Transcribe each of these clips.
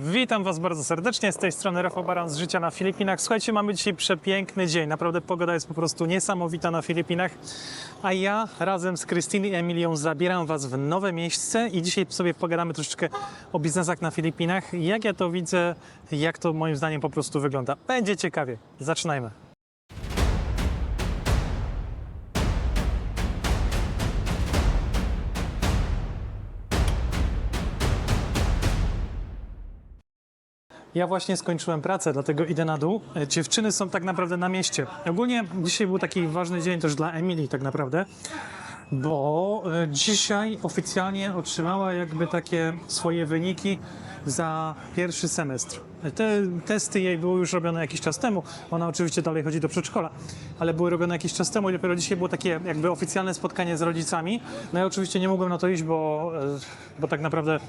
Witam Was bardzo serdecznie, z tej strony Rafał Baran z Życia na Filipinach. Słuchajcie, mamy dzisiaj przepiękny dzień, naprawdę pogoda jest po prostu niesamowita na Filipinach. A ja razem z Krystyny i Emilią zabieram Was w nowe miejsce i dzisiaj sobie pogadamy troszeczkę o biznesach na Filipinach. Jak ja to widzę, jak to moim zdaniem po prostu wygląda. Będzie ciekawie. Zaczynajmy. Ja właśnie skończyłem pracę, dlatego idę na dół. E, Dziewczyny są tak naprawdę na mieście. Ogólnie dzisiaj był taki ważny dzień też dla Emilii tak naprawdę, bo e, dzisiaj oficjalnie otrzymała jakby takie swoje wyniki za pierwszy semestr. Te testy jej były już robione jakiś czas temu. Ona oczywiście dalej chodzi do przedszkola, ale były robione jakiś czas temu i dopiero dzisiaj było takie jakby oficjalne spotkanie z rodzicami. No ja oczywiście nie mogłem na to iść, bo, e, bo tak naprawdę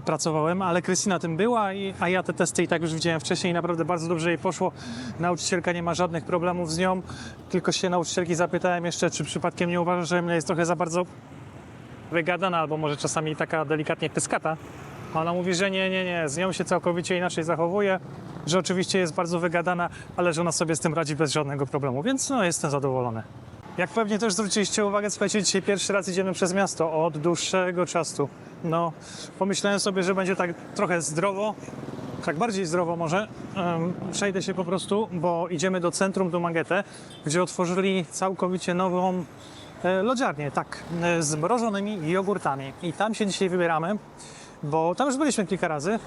pracowałem, ale Krystyna tym była, i, a ja te testy i tak już widziałem wcześniej i naprawdę bardzo dobrze jej poszło. Nauczycielka nie ma żadnych problemów z nią, tylko się nauczycielki zapytałem jeszcze, czy przypadkiem nie uważa, że Emilia jest trochę za bardzo wygadana, albo może czasami taka delikatnie pyskata. A Ona mówi, że nie, nie, nie, z nią się całkowicie inaczej zachowuje, że oczywiście jest bardzo wygadana, ale że ona sobie z tym radzi bez żadnego problemu, więc no, jestem zadowolony. Jak pewnie też zwróciliście uwagę, słuchajcie, dzisiaj pierwszy raz idziemy przez miasto od dłuższego czasu. No, pomyślałem sobie, że będzie tak trochę zdrowo, tak bardziej zdrowo może. Przejdę się po prostu, bo idziemy do centrum Dumaguete, gdzie otworzyli całkowicie nową e, lodziarnię, tak, e, z mrożonymi jogurtami. I tam się dzisiaj wybieramy, bo tam już byliśmy kilka razy.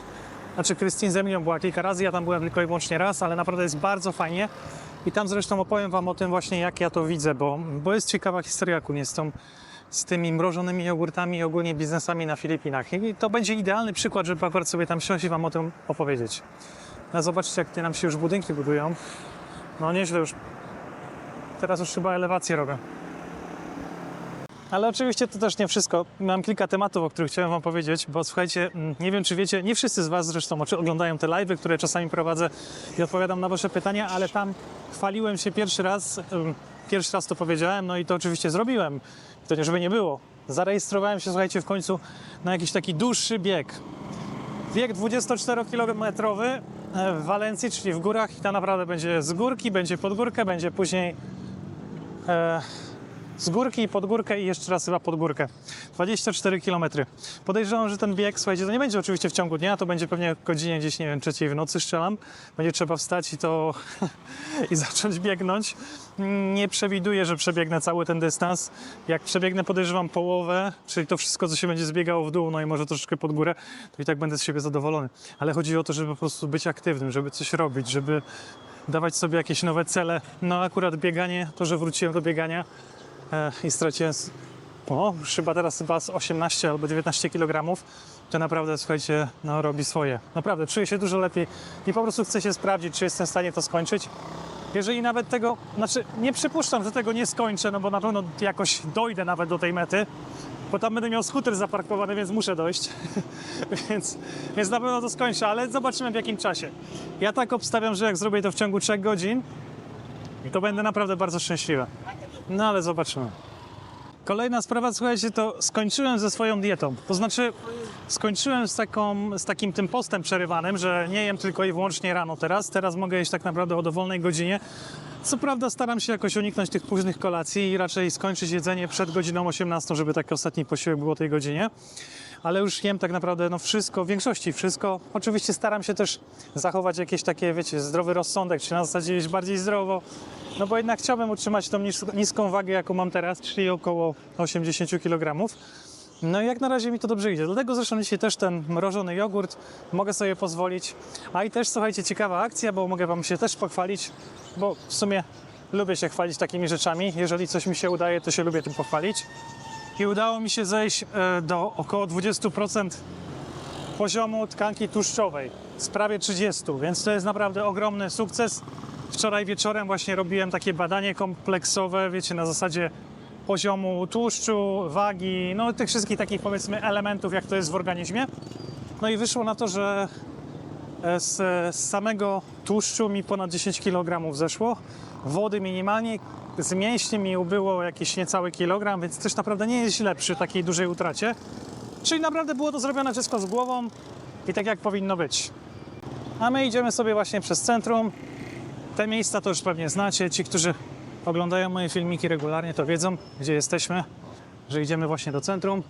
Znaczy, Krystyn z Emilią była kilka razy, ja tam byłem tylko i wyłącznie raz, ale naprawdę jest bardzo fajnie. I tam zresztą opowiem Wam o tym właśnie, jak ja to widzę, bo, bo jest ciekawa historia ku z, tą, z tymi mrożonymi jogurtami i ogólnie biznesami na Filipinach. I to będzie idealny przykład, żeby akurat sobie tam siąść i Wam o tym opowiedzieć. No zobaczcie, jak nam się już budynki budują. No nieźle już. Teraz już chyba elewację robię. Ale oczywiście to też nie wszystko. Mam kilka tematów, o których chciałem Wam powiedzieć, bo słuchajcie, mm, nie wiem czy wiecie, nie wszyscy z Was zresztą oglądają te live'y, które czasami prowadzę i odpowiadam na Wasze pytania, ale tam chwaliłem się pierwszy raz, pierwszy raz to powiedziałem, no i to oczywiście zrobiłem. To nie, żeby nie było. Zarejestrowałem się, słuchajcie, w końcu na jakiś taki dłuższy bieg. Bieg 24-kilometrowy e, w Walencji, czyli w górach i to naprawdę będzie z górki, będzie pod górkę, będzie później e, z górki i pod górkę i jeszcze raz chyba pod górkę. 24 km. Podejrzewam, że ten bieg, słuchajcie, to nie będzie oczywiście w ciągu dnia, to będzie pewnie godzinie gdzieś, nie wiem, trzeciej w nocy strzelam. Będzie trzeba wstać i to i zacząć biegnąć. Nie przewiduję, że przebiegnę cały ten dystans. Jak przebiegnę, podejrzewam połowę, czyli to wszystko, co się będzie zbiegało w dół, no i może troszeczkę pod górę, to i tak będę z siebie zadowolony. Ale chodzi o to, żeby po prostu być aktywnym, żeby coś robić, żeby dawać sobie jakieś nowe cele. No akurat bieganie, to, że wróciłem do biegania, i straciłem o, chyba teraz chyba z 18 albo 19 kg, to naprawdę, słuchajcie, no, robi swoje. Naprawdę, czuję się dużo lepiej i po prostu chcę się sprawdzić, czy jestem w stanie to skończyć. Jeżeli nawet tego, znaczy nie przypuszczam, że tego nie skończę, no bo na pewno jakoś dojdę nawet do tej mety, bo tam będę miał skuter zaparkowany, więc muszę dojść. więc, więc na pewno to skończę, ale zobaczymy w jakim czasie. Ja tak obstawiam, że jak zrobię to w ciągu 3 godzin, to będę naprawdę bardzo szczęśliwy. No ale zobaczymy. Kolejna sprawa, słuchajcie, to skończyłem ze swoją dietą. To znaczy, skończyłem z, taką, z takim tym postem przerywanym, że nie jem tylko i wyłącznie rano teraz. Teraz mogę jeść tak naprawdę o dowolnej godzinie. Co prawda staram się jakoś uniknąć tych późnych kolacji i raczej skończyć jedzenie przed godziną 18, żeby taki ostatni posiłek był o tej godzinie. Ale już jem tak naprawdę no wszystko, w większości wszystko. Oczywiście staram się też zachować jakieś takie, wiecie, zdrowy rozsądek, czy na zasadzie jeść bardziej zdrowo. No bo jednak chciałbym utrzymać tą nis- niską wagę, jaką mam teraz, czyli około 80 kg. No i jak na razie mi to dobrze idzie. Dlatego zresztą dzisiaj też ten mrożony jogurt mogę sobie pozwolić. A i też słuchajcie, ciekawa akcja, bo mogę Wam się też pochwalić, bo w sumie lubię się chwalić takimi rzeczami. Jeżeli coś mi się udaje, to się lubię tym pochwalić. I udało mi się zejść e, do około 20% poziomu tkanki tłuszczowej z prawie 30, więc to jest naprawdę ogromny sukces. Wczoraj wieczorem właśnie robiłem takie badanie kompleksowe, wiecie, na zasadzie poziomu tłuszczu, wagi, no tych wszystkich takich powiedzmy elementów, jak to jest w organizmie. No i wyszło na to, że e, z, z samego tłuszczu mi ponad 10 kg zeszło, wody minimalnie, z mięśni mi ubyło jakieś niecały kilogram, więc też naprawdę nie jest źle przy takiej dużej utracie. Czyli naprawdę było to zrobione wszystko z głową, i tak jak powinno być. A my idziemy sobie właśnie przez centrum. Te miejsca to już pewnie znacie. Ci, którzy oglądają moje filmiki regularnie, to wiedzą, gdzie jesteśmy, że idziemy właśnie do centrum.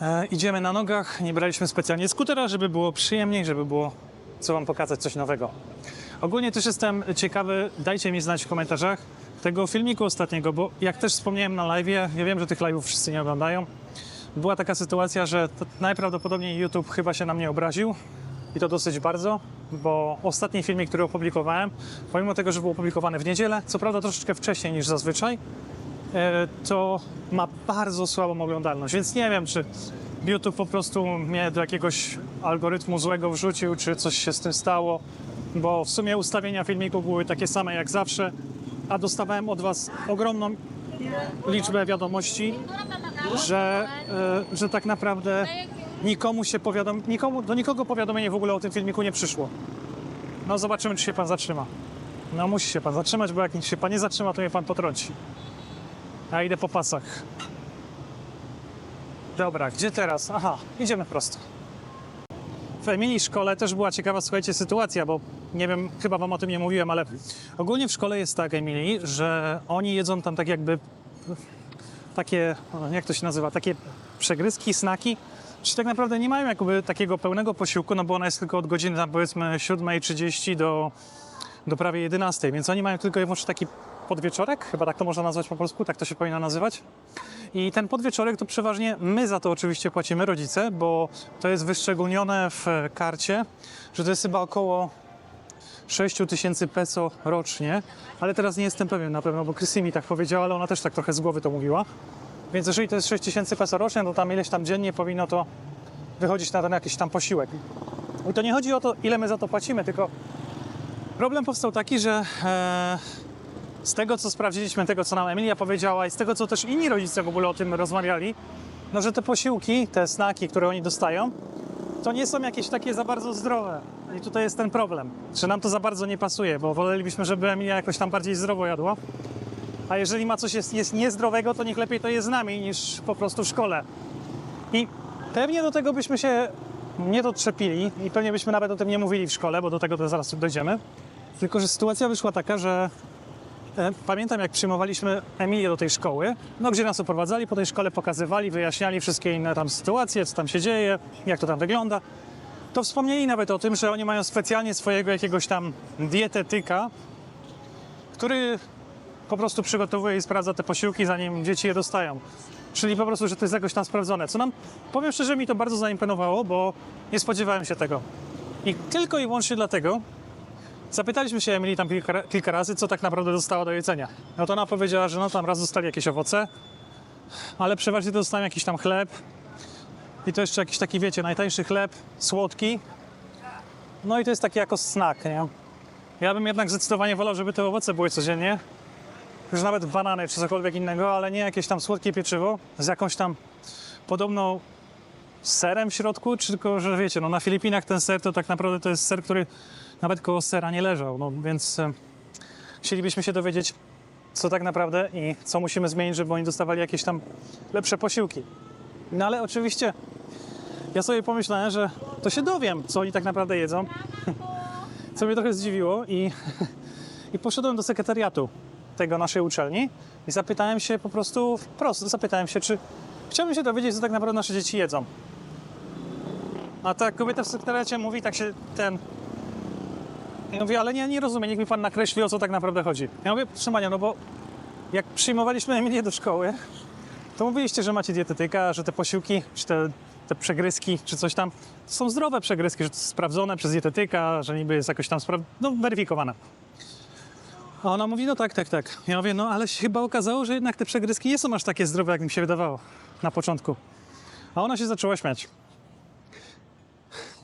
E, idziemy na nogach, nie braliśmy specjalnie skutera, żeby było przyjemniej, żeby było co Wam pokazać coś nowego. Ogólnie też jestem ciekawy, dajcie mi znać w komentarzach tego filmiku ostatniego, bo jak też wspomniałem na live, ja wiem, że tych live'ów wszyscy nie oglądają. Była taka sytuacja, że najprawdopodobniej YouTube chyba się na mnie obraził i to dosyć bardzo, bo ostatni filmik, który opublikowałem, pomimo tego, że był opublikowany w niedzielę, co prawda troszeczkę wcześniej niż zazwyczaj, to ma bardzo słabą oglądalność, więc nie wiem, czy YouTube po prostu mnie do jakiegoś algorytmu złego wrzucił, czy coś się z tym stało, bo w sumie ustawienia filmiku były takie same jak zawsze, a dostawałem od Was ogromną liczbę wiadomości, że, e, że tak naprawdę nikomu się powiadom, nikomu, do nikogo powiadomienie w ogóle o tym filmiku nie przyszło. No zobaczymy, czy się Pan zatrzyma. No musi się Pan zatrzymać, bo jak się Pan nie zatrzyma, to mnie Pan potrąci. Ja idę po pasach. Dobra, gdzie teraz? Aha, idziemy prosto. W Emilii szkole też była ciekawa, słuchajcie, sytuacja, bo nie wiem, chyba wam o tym nie mówiłem, ale ogólnie w szkole jest tak, Emilii, że oni jedzą tam tak jakby takie, jak to się nazywa, takie przegryzki, snaki, czy tak naprawdę nie mają jakby takiego pełnego posiłku, no bo ona jest tylko od godziny tam powiedzmy 7.30 do, do prawie 11, więc oni mają tylko i taki podwieczorek, chyba tak to można nazwać po polsku, tak to się powinno nazywać. I ten podwieczorek to przeważnie my za to oczywiście płacimy, rodzice, bo to jest wyszczególnione w karcie, że to jest chyba około 6 tysięcy peso rocznie, ale teraz nie jestem pewien na pewno, bo Krysy mi tak powiedziała, ale ona też tak trochę z głowy to mówiła. Więc jeżeli to jest 6 tysięcy peso rocznie, to tam ileś tam dziennie powinno to wychodzić na ten jakiś tam posiłek. I to nie chodzi o to, ile my za to płacimy, tylko problem powstał taki, że e, z tego, co sprawdziliśmy, tego, co nam Emilia powiedziała i z tego, co też inni rodzice w ogóle o tym rozmawiali, no, że te posiłki, te snaki, które oni dostają, to nie są jakieś takie za bardzo zdrowe. I tutaj jest ten problem, że nam to za bardzo nie pasuje, bo wolelibyśmy, żeby Emilia jakoś tam bardziej zdrowo jadła. A jeżeli ma coś jest, jest niezdrowego, to niech lepiej to jest z nami niż po prostu w szkole. I pewnie do tego byśmy się nie dotrzepili i pewnie byśmy nawet o tym nie mówili w szkole, bo do tego to zaraz dojdziemy. Tylko, że sytuacja wyszła taka, że Pamiętam, jak przyjmowaliśmy Emilię do tej szkoły, no gdzie nas oprowadzali, po tej szkole pokazywali, wyjaśniali wszystkie inne tam sytuacje, co tam się dzieje, jak to tam wygląda. To wspomnieli nawet o tym, że oni mają specjalnie swojego jakiegoś tam dietetyka, który po prostu przygotowuje i sprawdza te posiłki, zanim dzieci je dostają. Czyli po prostu, że to jest jakoś tam sprawdzone. Co nam, powiem szczerze, mi to bardzo zaimponowało, bo nie spodziewałem się tego. I tylko i wyłącznie dlatego, Zapytaliśmy się Emilii tam kilka, kilka razy, co tak naprawdę dostała do jedzenia. No to ona powiedziała, że no tam raz dostali jakieś owoce, ale przeważnie dostałem jakiś tam chleb i to jeszcze jakiś taki, wiecie, najtańszy chleb, słodki. No i to jest taki jako snack, nie? Ja bym jednak zdecydowanie wolał, żeby te owoce były codziennie. Już nawet banany czy cokolwiek innego, ale nie jakieś tam słodkie pieczywo z jakąś tam podobną serem w środku, czy tylko, że wiecie, no na Filipinach ten ser to tak naprawdę to jest ser, który nawet koło sera nie leżał, no więc e, chcielibyśmy się dowiedzieć, co tak naprawdę i co musimy zmienić, żeby oni dostawali jakieś tam lepsze posiłki. No ale oczywiście ja sobie pomyślałem, że to się dowiem, co oni tak naprawdę jedzą, co mnie trochę zdziwiło i, i poszedłem do sekretariatu tego naszej uczelni i zapytałem się po prostu wprost, zapytałem się, czy chciałbym się dowiedzieć, co tak naprawdę nasze dzieci jedzą. A ta kobieta w sekretariacie mówi, tak się ten ja mówię, ale nie, nie rozumiem, niech mi pan nakreśli, o co tak naprawdę chodzi. Ja mówię, proszę pania, no bo jak przyjmowaliśmy Emilię do szkoły, to mówiliście, że macie dietetyka, że te posiłki, czy te, te przegryzki, czy coś tam, to są zdrowe przegryzki, że to sprawdzone przez dietetyka, że niby jest jakoś tam spra- no, weryfikowane. A ona mówi, no tak, tak, tak. Ja mówię, no ale się chyba okazało, że jednak te przegryzki nie są aż takie zdrowe, jak mi się wydawało na początku. A ona się zaczęła śmiać.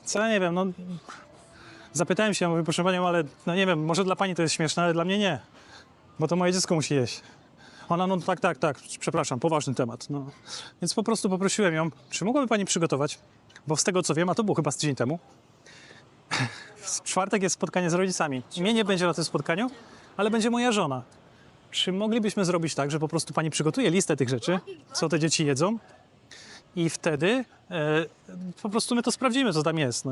Co ja nie wiem, no Zapytałem się, mówię, proszę panią, ale no nie wiem, może dla pani to jest śmieszne, ale dla mnie nie. Bo to moje dziecko musi jeść. Ona, no tak, tak, tak, przepraszam, poważny temat. No. Więc po prostu poprosiłem ją, czy mogłaby pani przygotować, bo z tego co wiem, a to było chyba z tydzień temu, w czwartek jest spotkanie z rodzicami. Mnie nie będzie na tym spotkaniu, ale będzie moja żona. Czy moglibyśmy zrobić tak, że po prostu pani przygotuje listę tych rzeczy, co te dzieci jedzą I wtedy e, po prostu my to sprawdzimy, co tam jest. No.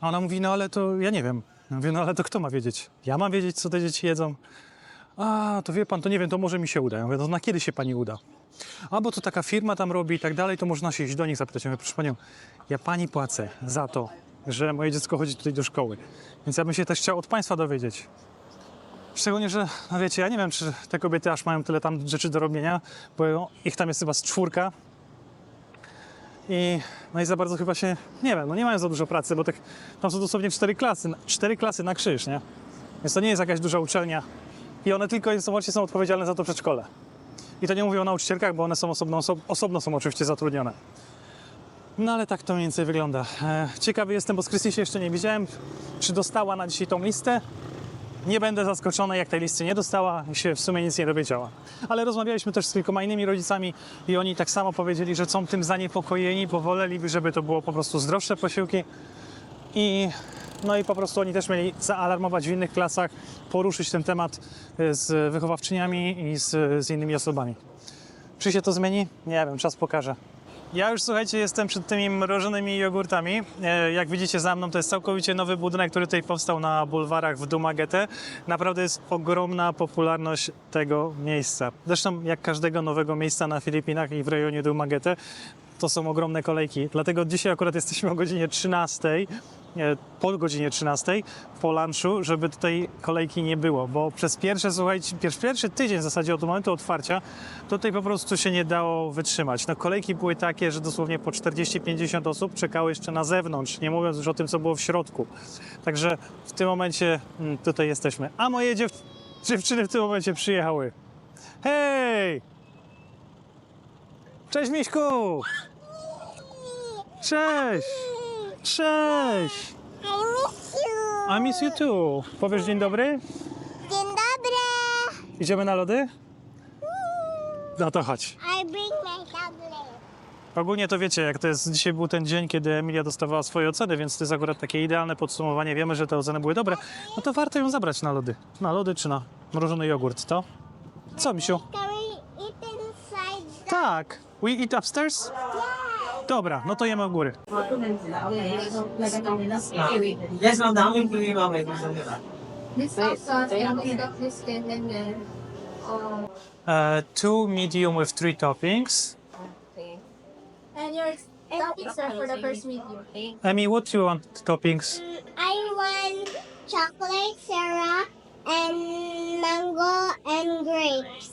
A ona mówi, no ale to ja nie wiem. Ja mówię, no ale to kto ma wiedzieć? Ja mam wiedzieć, co te dzieci jedzą. A, to wie pan, to nie wiem, to może mi się uda. Ja mówię, no na kiedy się pani uda? A, bo to taka firma tam robi i tak dalej, to można się iść do nich zapytać. Ja mówię, proszę panią, ja pani płacę za to, że moje dziecko chodzi tutaj do szkoły. Więc ja bym się też chciał od państwa dowiedzieć. Szczególnie, że, no wiecie, ja nie wiem, czy te kobiety aż mają tyle tam rzeczy do robienia, bo ich tam jest chyba z czwórka. I, no i za bardzo chyba się, nie wiem, no nie mają za dużo pracy, bo tak, tam są dosłownie cztery klasy, cztery klasy na krzyż, nie? Więc to nie jest jakaś duża uczelnia. I one tylko wyłącznie są odpowiedzialne za to przedszkole. I to nie mówię o nauczycielkach, bo one są osobno, oso- osobno są oczywiście zatrudnione. No ale tak to mniej więcej wygląda. E, ciekawy jestem, bo z Krysty się jeszcze nie widziałem, czy dostała na dzisiaj tą listę. Nie będę zaskoczony, jak tej listy nie dostała i się w sumie nic nie dowiedziała. Ale rozmawialiśmy też z kilkoma innymi rodzicami i oni tak samo powiedzieli, że są tym zaniepokojeni, bo woleliby, żeby to było po prostu zdrowsze posiłki. I no i po prostu oni też mieli zaalarmować w innych klasach, poruszyć ten temat y, z wychowawczyniami i z, z innymi osobami. Czy się to zmieni? Nie wiem, czas pokaże. Ja już słuchajcie, jestem przed tymi mrożonymi jogurtami. E, Jak widzicie za mną, to jest całkowicie nowy budynek, który tutaj powstał na bulwarach w Dumaguete. Naprawdę jest ogromna popularność tego miejsca. Zresztą jak każdego nowego miejsca na Filipinach i w rejonie Dumaguete, to są ogromne kolejki. Dlatego dzisiaj akurat jesteśmy o godzinie 13, e, po godzinie 13 po lunchu, żeby tutaj kolejki nie było, bo przez pierwsze, słuchajcie, pierwszy, pierwszy tydzień w zasadzie od momentu otwarcia tutaj po prostu się nie dało wytrzymać. No kolejki były takie, że dosłownie po 40-50 osób czekało jeszcze na zewnątrz, nie mówiąc już o tym, co było w środku. Także w tym momencie mm, tutaj jesteśmy. A moje dziew dziewczyny w tym momencie przyjechały. Hej! Cześć Miśku! Cześć! Cześć! I I miss you. miss you too. Powiesz dzień dobry? Dzień dobry. Idziemy na lody? No to chodź. I bring my tablet. Ogólnie to wiecie, jak to jest, dzisiaj był ten dzień, kiedy Emilia dostawała swoje oceny, więc to jest akurat takie idealne podsumowanie. Wiemy, że te oceny były dobre, no to warto ją zabrać na lody. Na lody czy na mrożony jogurt, to? Co, misiu? Can we eat inside the... Tak. We eat upstairs? Dobra, no to jemy u góry. Yes, ma'am. Namin po yung mamay ko. This sauce and this stuff is good and then um, Uh, two medium with three toppings. and your toppings are for the first medium. Emi, what do you want toppings? I want chocolate syrup and mango and grapes.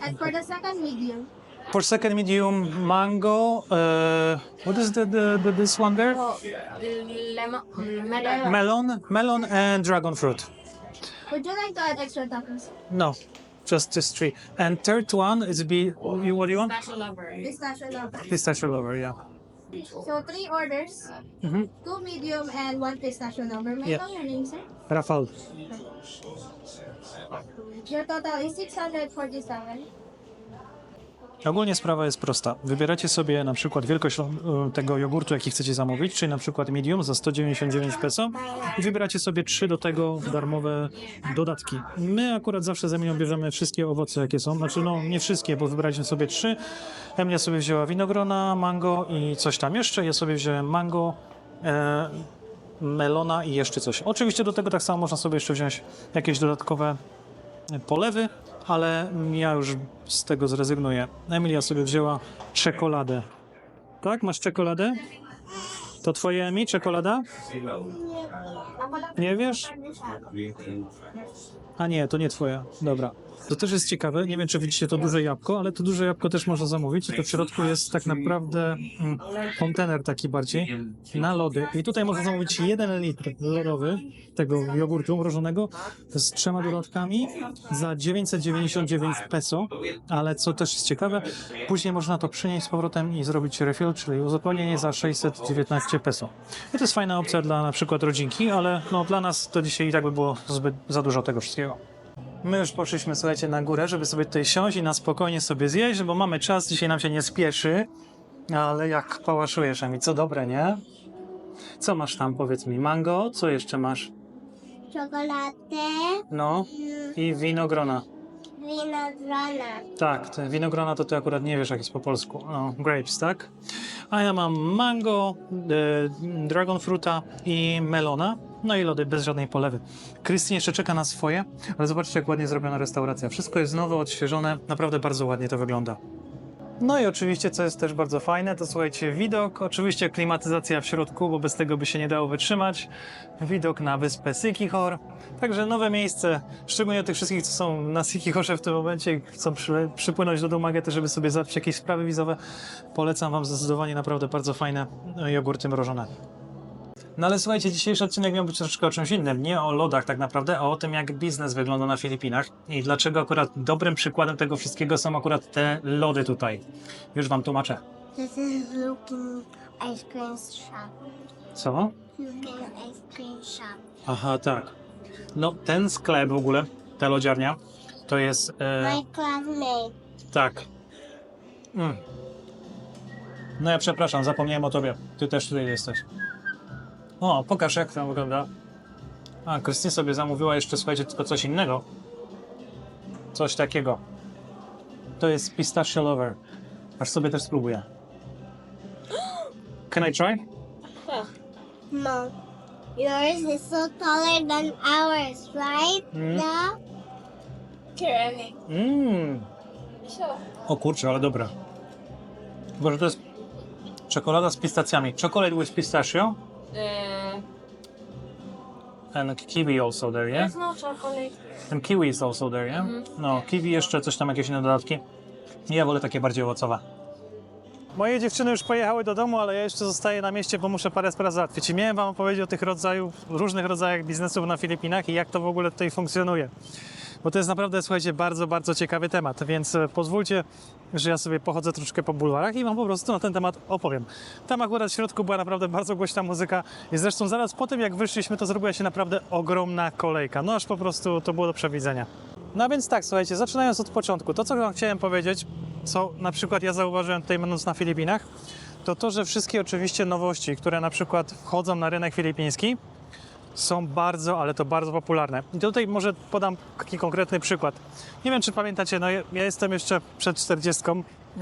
And for the second medium, For second medium, mango. Uh, what is the, the, the this one there? oh, lemon, melon. Melon, melon, and dragon fruit. Would you like to add extra toppings? No, just this three. And third one is be you what do you want? Pistachio lover. Pistachio lover, yeah. So three orders, Mhm. two medium and one pistachio lover. May I Yeah. know your name, sir? Rafał. Your total is 647. Ogólnie sprawa jest prosta. Wybieracie sobie na przykład wielkość e, tego jogurtu, jaki chcecie zamówić, czyli na przykład medium za 199 peso i wybieracie sobie trzy do tego darmowe dodatki. My akurat zawsze z Emilią bierzemy wszystkie owoce, jakie są. Znaczy, no nie wszystkie, bo wybraliśmy sobie trzy. Emilia sobie wzięła winogrona, mango i coś tam jeszcze. Ja sobie wziąłem mango, e, melona i jeszcze coś. Oczywiście do tego tak samo można sobie jeszcze wziąć jakieś dodatkowe polewy, ale ja już z tego zrezygnuję. Emilia sobie wzięła czekoladę. Tak? Masz czekoladę? To twoje Emi, czekolada? Nie wiesz? A nie, to nie twoja. Dobra. To też jest ciekawe. Nie wiem, czy widzicie to duże jabłko, ale to duże jabłko też można zamówić. I to w środku jest tak naprawdę mm, kontener taki bardziej na lody. I tutaj można zamówić jeden litr lodowy tego jogurtu mrożonego z trzema dodatkami za 999 peso. Ale co też jest ciekawe, później można to przynieść z powrotem i zrobić refill, czyli uzupełnienie za 619 peso. I to jest fajna opcja dla na przykład rodzinki, ale no, dla nas to dzisiaj i tak by było zbyt za dużo tego wszystkiego. My już poszliśmy, słuchajcie, na górę, żeby sobie tutaj siąść i na spokojnie sobie zjeść, bo mamy czas, dzisiaj nam się nie spieszy. Ale jak pałaszujesz, Emi, co dobre, nie? Co masz tam, powiedz mi? Mango? Co jeszcze masz? Czekoladę. No i winogrona. Winogrona. Tak, winogrona to ty akurat nie wiesz, jak jest po polsku. No, grapes, tak? A ja mam mango, e, dragon fruta i melona. No i lody bez żadnej polewy. Krystyn jeszcze czeka na swoje, ale zobaczcie, jak ładnie zrobiona restauracja. Wszystko jest nowe, odświeżone, naprawdę bardzo ładnie to wygląda. No i oczywiście, co jest też bardzo fajne, to słuchajcie, widok, oczywiście klimatyzacja w środku, bo bez tego by się nie dało wytrzymać. Widok na wyspę Sykichor. Także nowe miejsce, szczególnie tych wszystkich, co są na Sykichorze w tym momencie i chcą przy, przypłynąć do Dumagety, żeby sobie załatwić jakieś sprawy wizowe. Polecam Wam zdecydowanie naprawdę bardzo fajne e, jogurty mrożone. No ale słuchajcie, dzisiejszy odcinek miał być troszeczkę o czymś innym. Nie o lodach tak naprawdę, a o tym, jak biznes wygląda na Filipinach i dlaczego akurat dobrym przykładem tego wszystkiego są akurat te lody tutaj. Już Wam tłumaczę. This is looking ice cream shop. Co? Looking ice cream shop. Aha, tak. No, ten sklep w ogóle, ta lodziarnia, to jest... E, My classmate. tak. Mm. No ja przepraszam, zapomniałem o tobie. Ty też tutaj jesteś. O, pokaż jak tam wygląda. A, Krystyn sobie zamówiła jeszcze, słuchajcie, tylko coś innego. Coś takiego. To jest pistachio lover. Aż sobie też spróbuję. Can I try? No. Yours is so taller than ours, right? Mm. No? Mmm. O kurczę, ale dobra. Boże, to jest czekolada z pistacjami. Chocolate with pistachio Uh, and kiwi also there, yeah? there's no chocolate. Ten kiwi is also there, yeah? No, kiwi jeszcze, coś tam, jakieś inne dodatki. Ja wolę takie bardziej owocowe. Moje dziewczyny już pojechały do domu, ale ja jeszcze zostaję na mieście, bo muszę parę spraw załatwić. I miałem wam opowiedzieć o tych rodzajów, różnych rodzajach biznesów na Filipinach i jak to w ogóle tutaj funkcjonuje. Bo to jest naprawdę, słuchajcie, bardzo, bardzo ciekawy temat, więc e, pozwólcie, że ja sobie pochodzę troszeczkę po bulwarach i wam po prostu na ten temat opowiem. Tam akurat w środku była naprawdę bardzo głośna muzyka i zresztą zaraz po tym, jak wyszliśmy, to zrobiła się naprawdę ogromna kolejka. No aż po prostu to było do przewidzenia. No więc tak, słuchajcie, zaczynając od początku, to co wam chciałem powiedzieć, co na przykład ja zauważyłem tutaj będąc na Filipinach, to to, że wszystkie oczywiście nowości, które na przykład wchodzą na rynek filipiński, są bardzo, ale to bardzo popularne. I tutaj może podam taki konkretny przykład. Nie wiem, czy pamiętacie, no ja, jestem jeszcze przed 40,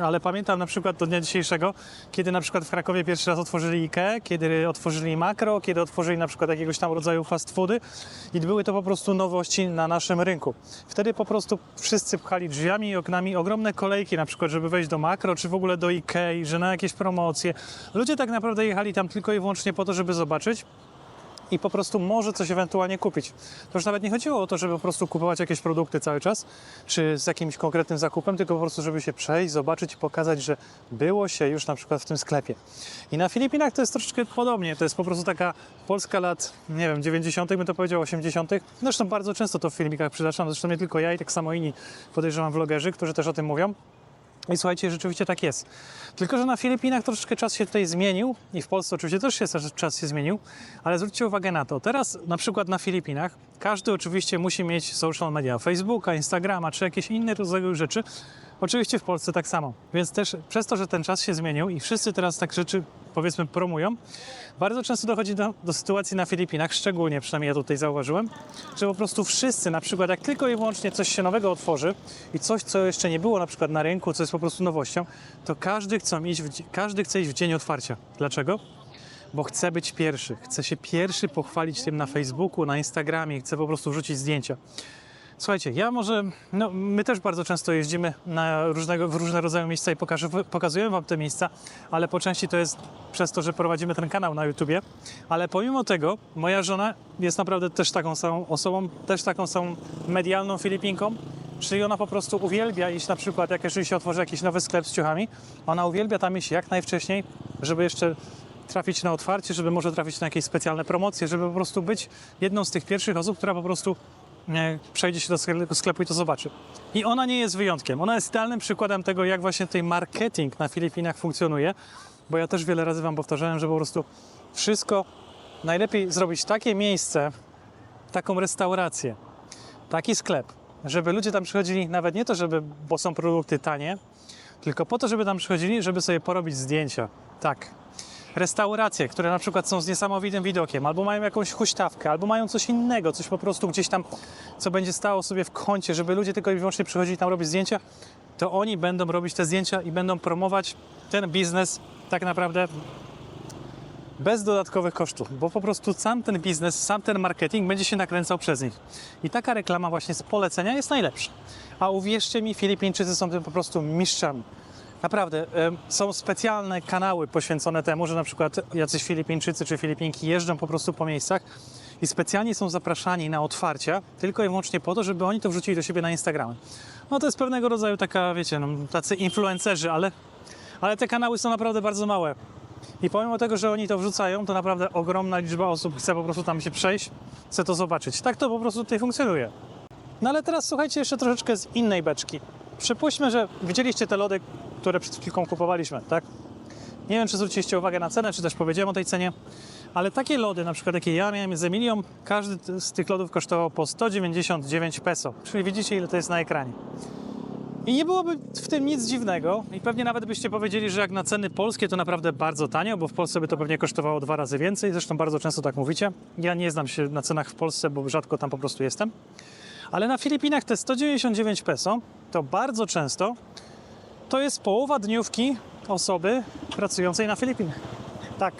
ale pamiętam na przykład do dnia dzisiejszego, kiedy na przykład w Krakowie pierwszy raz otworzyli IKEA, kiedy otworzyli Makro, kiedy otworzyli na przykład jakiegoś tam rodzaju fast foody i były to po prostu nowości na naszym rynku. Wtedy po prostu wszyscy pchali drzwiami i oknami ogromne kolejki, na przykład, żeby wejść do Makro, czy w ogóle do IKEA, że na jakieś promocje. Ludzie tak naprawdę jechali tam tylko i wyłącznie po to, żeby zobaczyć, i po prostu może coś ewentualnie kupić. To już nawet nie chodziło o to, żeby po prostu kupować jakieś produkty cały czas, czy z jakimś konkretnym zakupem, tylko po prostu, żeby się przejść, zobaczyć i pokazać, że było się już na przykład w tym sklepie. I na Filipinach to jest troszeczkę podobnie. To jest po prostu taka Polska lat, nie wiem, 90., bym to powiedział, 80. Zresztą bardzo często to w filmikach przytaczam, zresztą nie tylko ja i tak samo inni podejrzewam vlogerzy, którzy też o tym mówią. I słuchajcie, rzeczywiście tak jest. Tylko, że na Filipinach troszeczkę czas się tutaj zmienił i w Polsce oczywiście też się czas się zmienił, ale zwróćcie uwagę na to. Teraz na przykład na Filipinach każdy oczywiście musi mieć social media, Facebooka, Instagrama czy jakieś inne rodzaju rzeczy. Oczywiście w Polsce tak samo. Więc też przez to, że ten czas się zmienił i wszyscy teraz tak rzeczy powiedzmy promują, bardzo często dochodzi do, do sytuacji na Filipinach, szczególnie przynajmniej ja tutaj zauważyłem, że po prostu wszyscy, na przykład jak tylko i wyłącznie coś się nowego otworzy i coś, co jeszcze nie było na przykład na rynku, co jest po prostu nowością, to każdy chce iść w, każdy chce iść w dzień otwarcia. Dlaczego? Bo chce być pierwszy, chce się pierwszy pochwalić tym na Facebooku, na Instagramie, chce po prostu wrzucić zdjęcia. Słuchajcie, ja może, no my też bardzo często jeździmy na różnego, w różne rodzaje miejsca i pokażę, pokazujemy Wam te miejsca, ale po części to jest przez to, że prowadzimy ten kanał na YouTubie, ale pomimo tego moja żona jest naprawdę też taką samą osobą, też taką samą medialną Filipinką, czyli ona po prostu uwielbia iść na przykład, jak jeżeli się otworzy jakiś nowy sklep z ciuchami, ona uwielbia tam iść jak najwcześniej, żeby jeszcze trafić na otwarcie, żeby może trafić na jakieś specjalne promocje, żeby po prostu być jedną z tych pierwszych osób, która po prostu przejdzie się do skle- sklepu i to zobaczy. I ona nie jest wyjątkiem. Ona jest idealnym przykładem tego, jak właśnie tutaj marketing na Filipinach funkcjonuje, bo ja też wiele razy Wam powtarzałem, że po prostu wszystko najlepiej zrobić takie miejsce, taką restaurację, taki sklep, żeby ludzie tam przychodzili nawet nie to, żeby, bo są produkty tanie, tylko po to, żeby tam przychodzili, żeby sobie porobić zdjęcia. Tak. Restauracje, które na przykład są z niesamowitym widokiem, albo mają jakąś huśtawkę, albo mają coś innego, coś po prostu gdzieś tam, co będzie stało sobie w kącie, żeby ludzie tylko i wyłącznie przychodzili tam robić zdjęcia, to oni będą robić te zdjęcia i będą promować ten biznes tak naprawdę bez dodatkowych kosztów, bo po prostu sam ten biznes, sam ten marketing będzie się nakręcał przez nich. I taka reklama właśnie z polecenia jest najlepsza. A uwierzcie mi, Filipińczycy są tym po prostu mistrzami. Naprawdę, są specjalne kanały poświęcone temu, że na przykład jacyś Filipińczycy czy Filipinki jeżdżą po prostu po miejscach i specjalnie są zapraszani na otwarcia, tylko i wyłącznie po to, żeby oni to wrzucili do siebie na Instagramy. No to jest pewnego rodzaju taka, wiecie, no, tacy influencerzy, ale, ale te kanały są naprawdę bardzo małe. I pomimo tego, że oni to wrzucają, to naprawdę ogromna liczba osób chce po prostu tam się przejść, chce to zobaczyć. Tak to po prostu tutaj funkcjonuje. No ale teraz słuchajcie jeszcze troszeczkę z innej beczki. Przypuśćmy, że widzieliście te lody, które przed chwilką kupowaliśmy, tak? Nie wiem, czy zwróciliście uwagę na cenę, czy też powiedziałem o tej cenie, ale takie lody, na przykład jakie ja miałem z Emilią, każdy z tych lodów kosztował po 199 peso. Czyli widzicie, ile to jest na ekranie. I nie byłoby w tym nic dziwnego i pewnie nawet byście powiedzieli, że jak na ceny polskie to naprawdę bardzo tanio, bo w Polsce by to pewnie kosztowało dwa razy więcej, zresztą bardzo często tak mówicie. Ja nie znam się na cenach w Polsce, bo rzadko tam po prostu jestem. Ale na Filipinach te 199 peso to bardzo często to jest połowa dniówki osoby pracującej na Filipinach. Tak.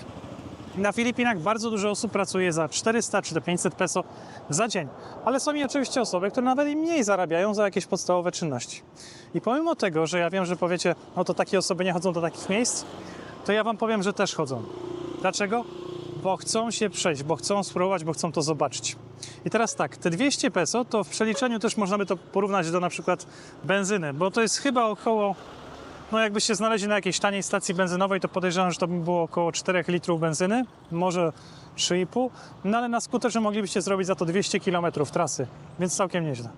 Na Filipinach bardzo dużo osób pracuje za 400 czy 500 peso za dzień, ale są i oczywiście osoby, które nawet i mniej zarabiają za jakieś podstawowe czynności. I pomimo tego, że ja wiem, że powiecie, no to takie osoby nie chodzą do takich miejsc, to ja wam powiem, że też chodzą. Dlaczego? Bo chcą się przejść, bo chcą spróbować, bo chcą to zobaczyć. I teraz tak, te 200 peso to w przeliczeniu też można by to porównać do na przykład benzyny, bo to jest chyba około no jakbyście znaleźli na jakiejś taniej stacji benzynowej, to podejrzewam, że to by było około 4 litrów benzyny, może 3,5, no ale na skuterze moglibyście zrobić za to 200 km trasy, więc całkiem nieźle.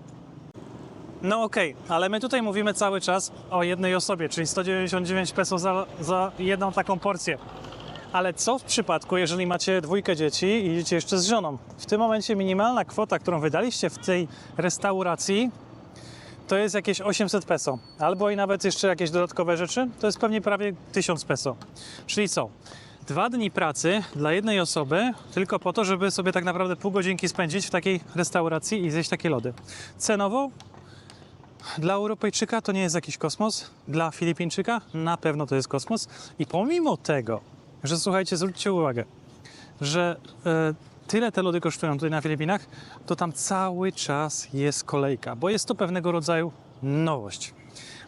No okej, ale my tutaj mówimy cały czas o jednej osobie, czyli 199 peso za, za jedną taką porcję. Ale co w przypadku, jeżeli macie dwójkę dzieci i idziecie jeszcze z żoną? W tym momencie minimalna kwota, którą wydaliście w tej restauracji, to jest jakieś 800 peso, albo i nawet jeszcze jakieś dodatkowe rzeczy, to jest pewnie prawie 1000 peso. Czyli co? Dwa dni pracy dla jednej osoby, tylko po to, żeby sobie tak naprawdę pół godzinki spędzić w takiej restauracji i zjeść takie lody. Cenowo dla Europejczyka to nie jest jakiś kosmos, dla Filipińczyka na pewno to jest kosmos. I pomimo tego, że słuchajcie, zwróćcie uwagę, że e, tyle te lody kosztują tutaj na Filipinach, to tam cały czas jest kolejka, bo jest to pewnego rodzaju nowość.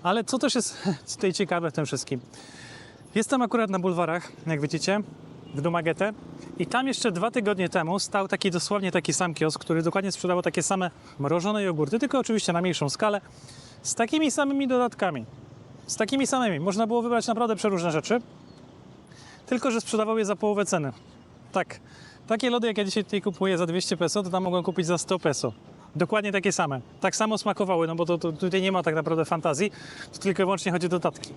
Ale co też jest tutaj ciekawe w tym wszystkim? Jestem akurat na bulwarach, jak widzicie, w Dumaguete i tam jeszcze dwa tygodnie temu stał taki dosłownie taki sam kiosk, który dokładnie sprzedawał takie same mrożone jogurty, tylko oczywiście na mniejszą skalę, z takimi samymi dodatkami. Z takimi samymi. Można było wybrać naprawdę przeróżne rzeczy, tylko że sprzedawał je za połowę ceny. Tak. Takie lody, jak ja dzisiaj tutaj kupuję za 200 peso, to tam mogłem kupić za 100 peso. Dokładnie takie same. Tak samo smakowały, no bo to, to tutaj nie ma tak naprawdę fantazji, to tylko i wyłącznie chodzi o dodatki.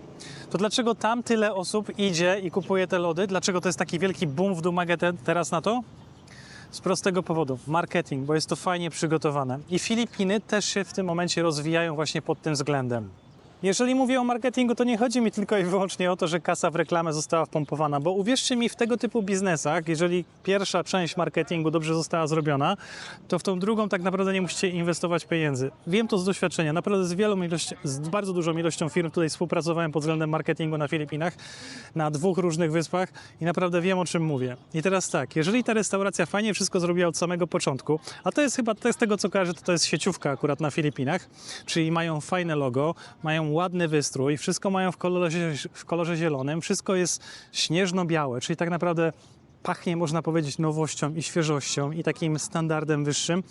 To dlaczego tam tyle osób idzie i kupuje te lody? Dlaczego to jest taki wielki boom w Dumaguete teraz na to? Z prostego powodu. Marketing, bo jest to fajnie przygotowane. I Filipiny też się w tym momencie rozwijają właśnie pod tym względem. Jeżeli mówię o marketingu, to nie chodzi mi tylko i wyłącznie o to, że kasa w reklamę została wpompowana, bo uwierzcie mi, w tego typu biznesach, jeżeli pierwsza część marketingu dobrze została zrobiona, to w tą drugą tak naprawdę nie musicie inwestować pieniędzy. Wiem to z doświadczenia. Naprawdę z wielą ilością, z bardzo dużą ilością firm tutaj współpracowałem pod względem marketingu na Filipinach, na dwóch różnych wyspach i naprawdę wiem o czym mówię. I teraz tak, jeżeli ta restauracja fajnie wszystko zrobiła od samego początku, a to jest chyba to jest tego, co kojarzę, to, to jest sieciówka akurat na Filipinach, czyli mają fajne logo, mają ładny wystrój, wszystko mają w kolorze, w kolorze zielonym, wszystko jest śnieżno-białe, czyli tak naprawdę pachnie, można powiedzieć, nowością i świeżością i takim standardem wyższym,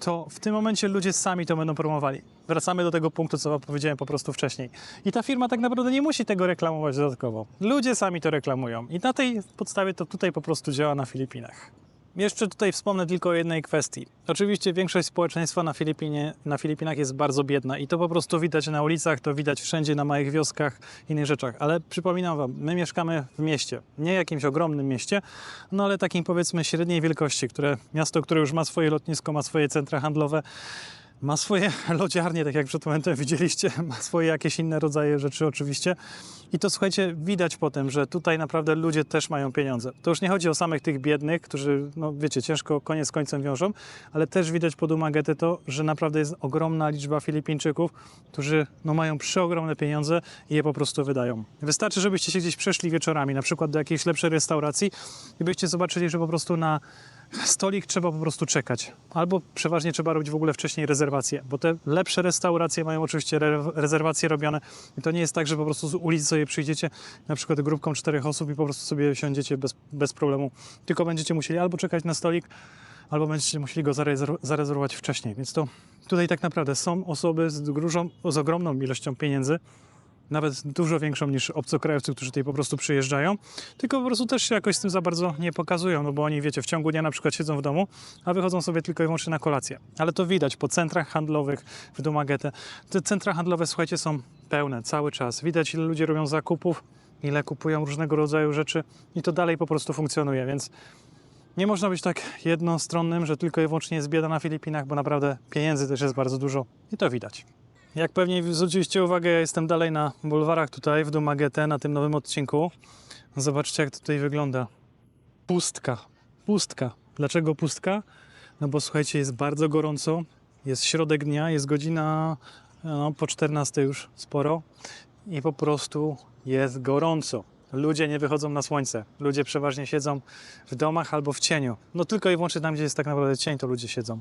to w tym momencie ludzie sami to będą promowali. Wracamy do tego punktu, co powiedziałem po prostu wcześniej. I ta firma tak naprawdę nie musi tego reklamować dodatkowo. Ludzie sami to reklamują. I na tej podstawie to tutaj po prostu działa na Filipinach. Jeszcze tutaj wspomnę tylko o jednej kwestii. Oczywiście większość społeczeństwa na, Filipinie, na Filipinach jest bardzo biedna i to po prostu widać na ulicach, to widać wszędzie na małych wioskach, innych rzeczach. Ale przypominam Wam, my mieszkamy w mieście, nie jakimś ogromnym mieście, no ale takim powiedzmy średniej wielkości, które, miasto, które już ma swoje lotnisko, ma swoje centra handlowe. Ma swoje lodziarnie, tak jak przed momentem widzieliście, ma swoje jakieś inne rodzaje rzeczy oczywiście. I to słuchajcie, widać potem, że tutaj naprawdę ludzie też mają pieniądze. To już nie chodzi o samych tych biednych, którzy, no wiecie, ciężko koniec z końcem wiążą, ale też widać pod Umagetę to, że naprawdę jest ogromna liczba Filipińczyków, którzy no, mają przeogromne pieniądze i je po prostu wydają. Wystarczy, żebyście się gdzieś przeszli wieczorami, na przykład do jakiejś lepszej restauracji i byście zobaczyli, że po prostu na stolik trzeba po prostu czekać. Albo przeważnie trzeba robić w ogóle wcześniej rezerwacje, bo te lepsze restauracje mają oczywiście re rezerwacje robione i to nie jest tak, że po prostu z ulicy sobie przyjdziecie, na przykład grupką czterech osób i po prostu sobie siądziecie bez, bez problemu, tylko będziecie musieli albo czekać na stolik, albo będziecie musieli go zarezerw zarezerwować wcześniej. Więc to tutaj tak naprawdę są osoby z, dużą, z ogromną ilością pieniędzy, nawet dużo większą niż obcokrajowcy, którzy tutaj po prostu przyjeżdżają, tylko po prostu też się jakoś z tym za bardzo nie pokazują, no bo oni, wiecie, w ciągu dnia na przykład siedzą w domu, a wychodzą sobie tylko i wyłącznie na kolację. Ale to widać po centrach handlowych w Dumagetę. Te centra handlowe, słuchajcie, są pełne cały czas. Widać, ile ludzie robią zakupów, ile kupują różnego rodzaju rzeczy i to dalej po prostu funkcjonuje, więc nie można być tak jednostronnym, że tylko i wyłącznie jest bieda na Filipinach, bo naprawdę pieniędzy też jest bardzo dużo i to widać. Jak pewnie zwróciliście uwagę, ja jestem dalej na bulwarach tutaj w Dumaguete na tym nowym odcinku. Zobaczcie, jak to tutaj wygląda. Pustka. Pustka. Dlaczego pustka? No bo słuchajcie, jest bardzo gorąco. Jest środek dnia, jest godzina no, po 14 już sporo i po prostu jest gorąco. Ludzie nie wychodzą na słońce. Ludzie przeważnie siedzą w domach albo w cieniu. No tylko i wyłącznie tam, gdzie jest tak naprawdę cień, to ludzie siedzą.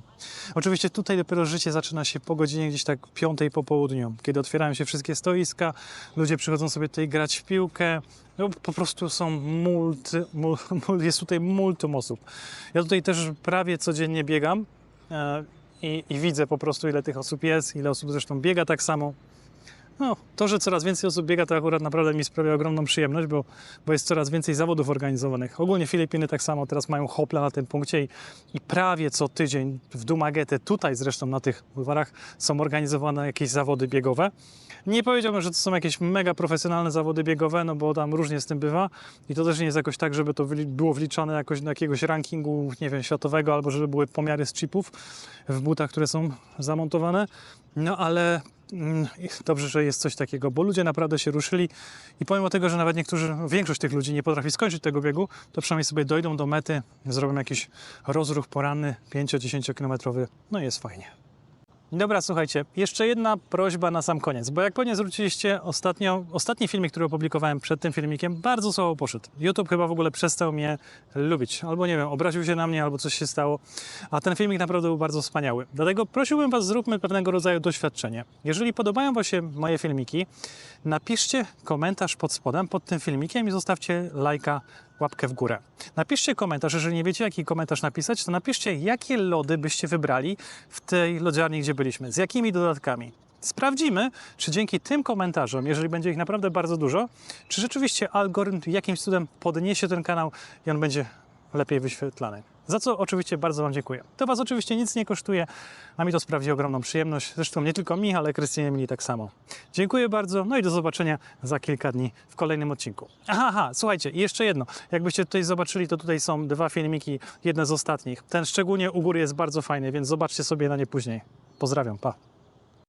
Oczywiście tutaj dopiero życie zaczyna się po godzinie gdzieś tak piątej po południu, kiedy otwierają się wszystkie stoiska, ludzie przychodzą sobie tutaj grać w piłkę. No, po prostu są multi, mul, mul, jest tutaj multum osób. Ja tutaj też prawie codziennie biegam e, i, i widzę po prostu, ile tych osób jest, ile osób zresztą biega tak samo. No, to, że coraz więcej osób biega, to akurat naprawdę mi sprawia ogromną przyjemność, bo, bo jest coraz więcej zawodów organizowanych. Ogólnie Filipiny tak samo teraz mają hopla na tym punkcie i, i prawie co tydzień w Dumaguete, tutaj zresztą na tych bulwarach, są organizowane jakieś zawody biegowe. Nie powiedziałbym, że to są jakieś mega profesjonalne zawody biegowe, no bo tam różnie z tym bywa i to też nie jest jakoś tak, żeby to było wliczane jakoś do jakiegoś rankingu, nie wiem, światowego, albo żeby były pomiary z chipów w butach, które są zamontowane. No ale dobrze, że jest coś takiego, bo ludzie naprawdę się ruszyli i pomimo tego, że nawet niektórzy, większość tych ludzi nie potrafi skończyć tego biegu, to przynajmniej sobie dojdą do mety, zrobią jakiś rozruch poranny, 5-10 kilometrowy, no i jest fajnie. Dobra, słuchajcie, jeszcze jedna prośba na sam koniec, bo jak pewnie zwróciliście ostatnio, ostatni filmik, który opublikowałem przed tym filmikiem, bardzo słabo poszedł. YouTube chyba w ogóle przestał mnie lubić, albo nie wiem, obraził się na mnie, albo coś się stało, a ten filmik naprawdę był bardzo wspaniały. Dlatego prosiłbym Was, zróbmy pewnego rodzaju doświadczenie. Jeżeli podobają Wam się moje filmiki, napiszcie komentarz pod spodem, pod tym filmikiem i zostawcie lajka, łapkę w górę. Napiszcie komentarz, jeżeli nie wiecie, jaki komentarz napisać, to napiszcie, jakie lody byście wybrali w tej lodziarni, gdzie byliśmy, z jakimi dodatkami. Sprawdzimy, czy dzięki tym komentarzom, jeżeli będzie ich naprawdę bardzo dużo, czy rzeczywiście algorytm jakimś cudem podniesie ten kanał i on będzie lepiej wyświetlany. Za co oczywiście bardzo Wam dziękuję. To Was oczywiście nic nie kosztuje, a mi to sprawdzi ogromną przyjemność. Zresztą nie tylko mi, ale Krystynie Mili tak samo. Dziękuję bardzo, no i do zobaczenia za kilka dni w kolejnym odcinku. Aha, aha słuchajcie, jeszcze jedno. Jakbyście tutaj zobaczyli, to tutaj są dwa filmiki, jedne z ostatnich. Ten szczególnie u góry jest bardzo fajny, więc zobaczcie sobie na nie później. Pozdrawiam, pa.